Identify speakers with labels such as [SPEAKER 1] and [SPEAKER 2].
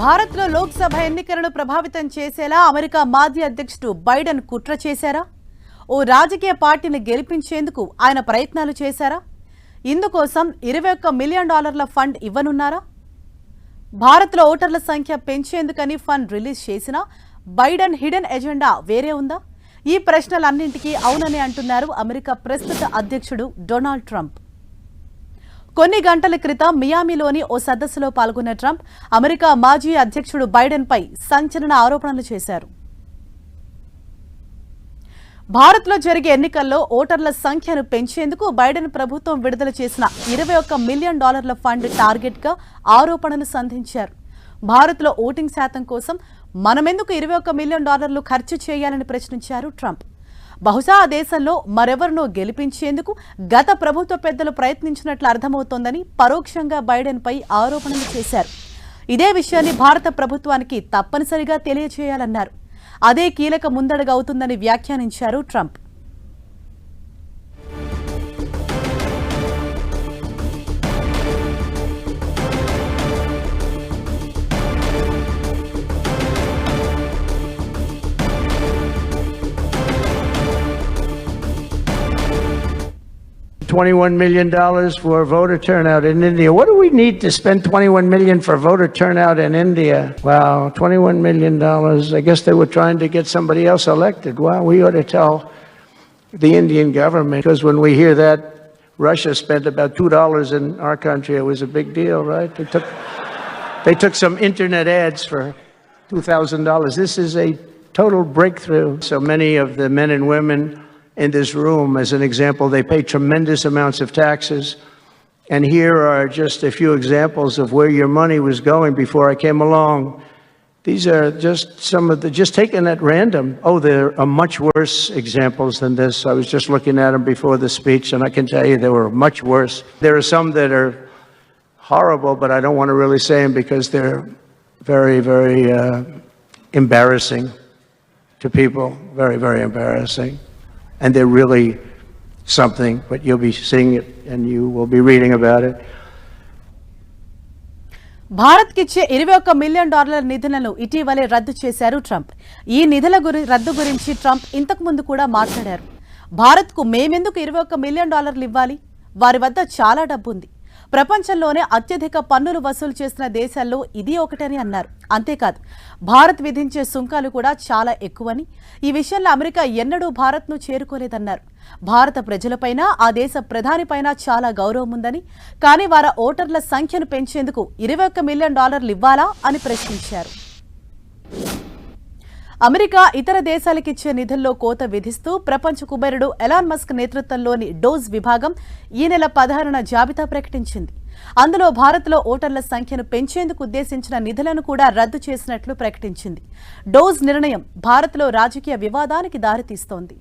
[SPEAKER 1] భారత్లో లోక్సభ ఎన్నికలను ప్రభావితం చేసేలా అమెరికా మాజీ అధ్యక్షుడు బైడెన్ కుట్ర చేశారా? ఓ రాజకీయ పార్టీని గెలిపించేందుకు ఆయన ప్రయత్నాలు చేశారా? ఇందుకోసం ఇరవై ఒక్క మిలియన్ డాలర్ల ఫండ్ ఇవ్వనున్నారా? భారత్లో ఓటర్ల సంఖ్య పెంచేందుకని ఫండ్ రిలీజ్ చేసినా బైడెన్ హిడెన్ ఎజెండా వేరే ఉందా? ఈ ప్రశ్నలన్నింటికీ అవునని అంటున్నారు అమెరికా ప్రస్తుత అధ్యక్షుడు డొనాల్డ్ ట్రంప్. కొన్ని గంటల క్రితం మియామిలోని ఓ సదస్సులో పాల్గొన్న ట్రంప్ అమెరికా మాజీ అధ్యక్షుడు బైడెన్పై సంచలన ఆరోపణలు చేశారు. భారత్లో జరిగే ఎన్నికల్లో ఓటర్ల సంఖ్యను పెంచేందుకు బైడెన్ ప్రభుత్వం విడుదల చేసిన ఇరవై ఒక్క మిలియన్ డాలర్ల ఫండ్ టార్గెట్గా ఆరోపణలు సంధించారు. భారత్లో ఓటింగ్ శాతం కోసం మనమెందుకు ఇరవై ఒక్క మిలియన్ డాలర్లు ఖర్చు చేయాలని ప్రశ్నించారు ట్రంప్. బహుశా ఆ దేశంలో మరెవరినో గెలిపించేందుకు గత ప్రభుత్వ పెద్దలు ప్రయత్నించినట్లు అర్థమవుతోందని పరోక్షంగా బైడెన్పై ఆరోపణలు చేశారు. ఇదే విషయాన్ని భారత ప్రభుత్వానికి తప్పనిసరిగా తెలియచేయాలన్నారు. అదే కీలక ముందడుగు అవుతుందని వ్యాఖ్యానించారు Trump.
[SPEAKER 2] $21 million for voter turnout in India. What do we need to spend 21 million for voter turnout in India? Wow, $21 million. I guess they were trying to get somebody else elected. Wow, we ought to tell the Indian government, because when we hear that Russia spent about $2 in our country, it was a big deal, right? They took, they took some internet ads for $2,000. This is a total breakthrough. So many of the men and women in this room, as an example, they pay tremendous amounts of taxes. And here are just a few examples of where your money was going before I came along. These are just some of the, just taken at random. Oh, there are much worse examples than this. I was just looking at them before the speech, and I can tell you they were much worse. There are some that are horrible, but I don't want to really say them because they're very, very uh, embarrassing to people. Very, very embarrassing. And they're really something, but you'll be seeing it and you will be reading about it.
[SPEAKER 1] భారత్కిచ్చే ఇరవై ఒక్క million డాలర్ల నిధులను ఇటీవలే రద్దు చేశారు Trump. ఈ నిధుల గురి రద్దు గురించి ట్రంప్ ఇంతకు ముందు కూడా మాట్లాడారు. భారత్కు మేమెందుకు ఇరవై ఒక్క మిలియన్ డాలర్లు ఇవ్వాలి? వారి వద్ద చాలా డబ్బు ఉంది ప్రపంచంలోనే అత్యధిక పన్నులు వసూలు చేసిన దేశాల్లో ఇది ఒకటని అన్నారు. అంతేకాదు భారత్ విధించే సుంకాలు కూడా చాలా ఎక్కువని ఈ విషయంలో అమెరికా ఎన్నడూ భారత్ను చేరుకోలేదన్నారు. భారత ప్రజలపైన ఆ దేశ ప్రధానిపైన చాలా గౌరవం ఉందని కానీ వారి ఓటర్ల సంఖ్యను పెంచేందుకు ఇరవై ఒక్క మిలియన్ డాలర్లు ఇవ్వాలా అని ప్రశ్నించారు. అమెరికా ఇతర దేశాలకిచ్చే నిధుల్లో కోత విధిస్తూ ప్రపంచ కుబేరుడు ఎలాన్ మస్క్ నేతృత్వంలోని డోజ్ విభాగం ఈ నెల పదహారున జాబితా ప్రకటించింది. అందులో భారత్లో ఓటర్ల సంఖ్యను పెంచేందుకు ఉద్దేశించిన నిధులను కూడా రద్దు చేసినట్లు ప్రకటించింది. డోజ్ నిర్ణయం భారత్లో రాజకీయ వివాదానికి దారితీస్తోంది.